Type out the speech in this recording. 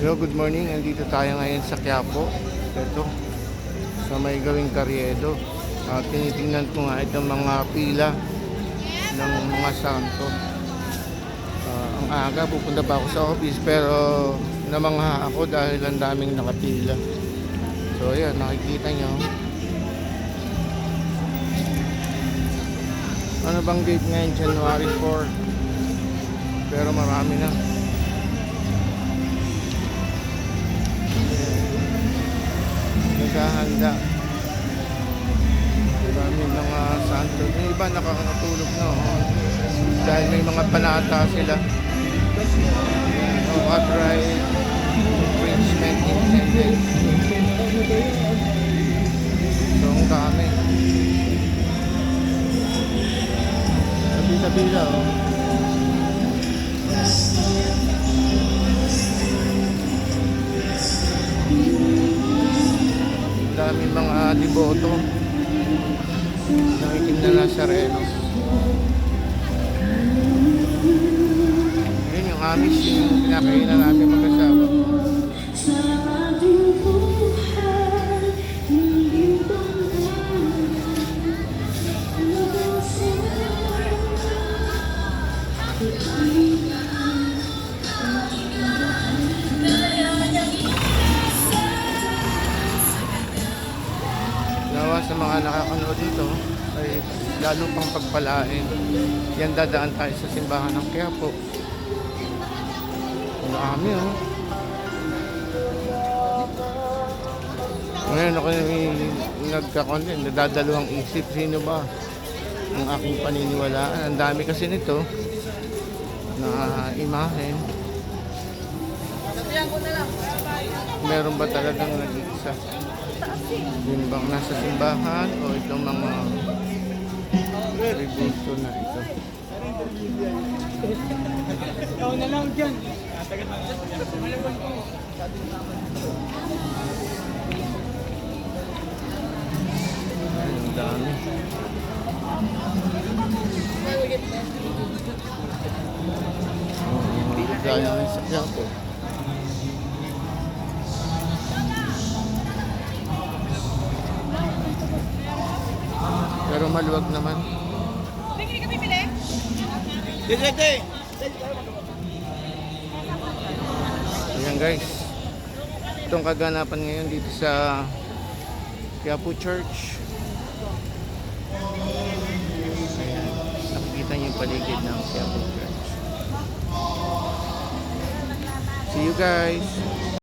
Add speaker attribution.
Speaker 1: Hello, good morning. Andito tayo ngayon sa Quiapo. Ito, sa may gawing Karyedo. At tinitingnan ko nga itong mga pila ng mga santo. Ah, ang aga, pupunta pa ako sa office pero namangha ako dahil ang daming nakapila. So, ayan, nakikita nyo. Ano bang date ngayon? January 4. Pero marami na. Naghahanda. Marami mga santo. Yung iba nakakatulog na. Oh. Dahil may mga panata sila. Yan, No copyright infringement intended. So, ang dami. Sabila-bila, oh. Mga diboto nakikin na Nazareno. Yun yung amis yung pinakainan natin mag-asawa. Sa mga nakakanood dito ay lalo pang pagpalain. Yan dadaan tayo sa simbahan ng Quiapo. Ang dami oh. Ngayon ako nagkakontent, nadadalawang isip sino ba ang aking paniniwalaan. Ang dami kasi nito na imahen. Meron ba talagang nag-iisa? Yun bang nasa simbahan o itong mga tributo na ito?
Speaker 2: Ikaw na lang dyan.
Speaker 1: Ang dami. Oh, Gaya ng sakyan ko. Pero maluwag naman.
Speaker 2: Dito,
Speaker 1: Ayan guys. Itong kaganapan ngayon dito sa Quiapo Church. Ayan. Nakikita niyo yung paligid ng Quiapo Church. See you guys.